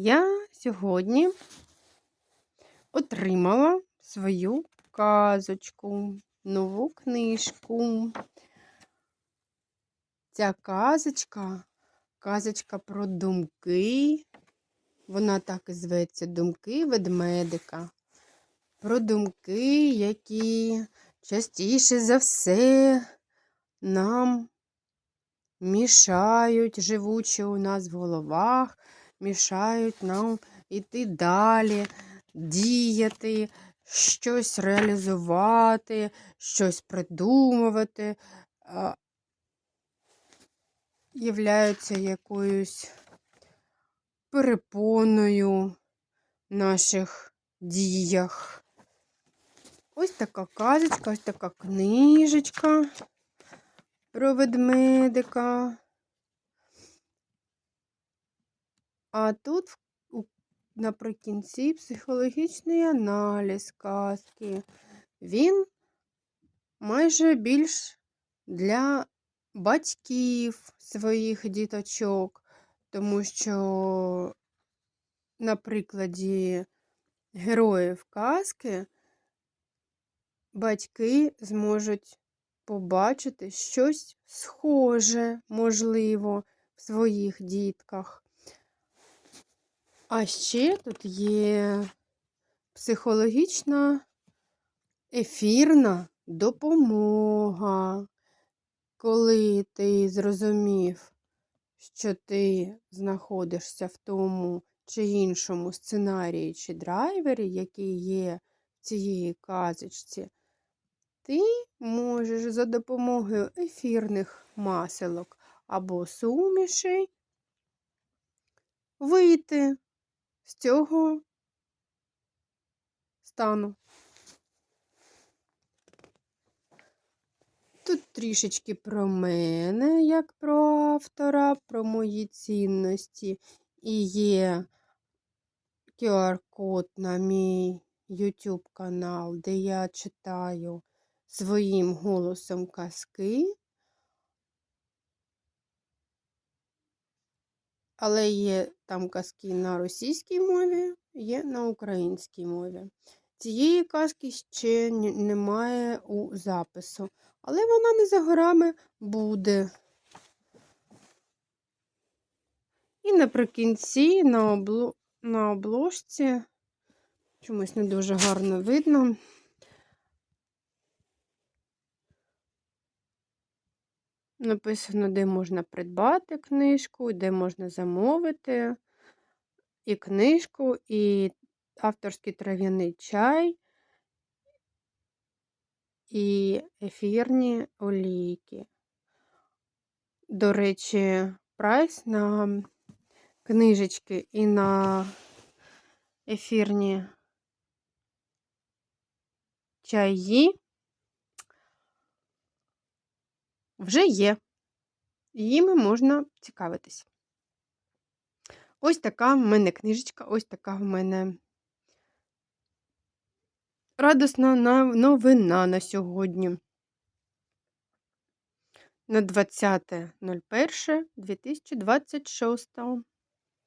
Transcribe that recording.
Я сьогодні отримала свою казочку, нову книжку. Ця казочка, казочка про думки. Вона так і зветься Думки ведмедика. Про думки, які частіше за все нам мішають, живучи у нас в головах, мішають нам іти далі, діяти, щось реалізувати, щось придумувати, являються якоюсь перепоною в наших діях. Ось така казочка, ось така книжечка про ведмедика. А тут наприкінці психологічний аналіз казки. Він майже більш для батьків своїх діточок, тому що на прикладі героїв казки батьки зможуть побачити щось схоже, можливо, в своїх дітках. А ще тут є психологічна ефірна допомога, коли ти зрозумів, що ти знаходишся в тому чи іншому сценарії чи драйвері, який є в цієї казочці, ти можеш за допомогою ефірних маселок або сумішей вийти з цього стану. Тут трішечки про мене, як про автора, про мої цінності. І є QR-код на мій YouTube канал, де я читаю своїм голосом казки. Але є там казки на російській мові, є на українській мові. Цієї казки ще немає у запису, але вона не за горами буде. І наприкінці на, обло... на обложці чомусь не дуже гарно видно. Написано, де можна придбати книжку, де можна замовити і книжку, і авторський трав'яний чай, і ефірні олійки. До речі, прайс на книжечки і на ефірні чаї вже є. Їми можна цікавитись. Ось така в мене книжечка, ось така в мене радосна новина на сьогодні. На 20.01.2026.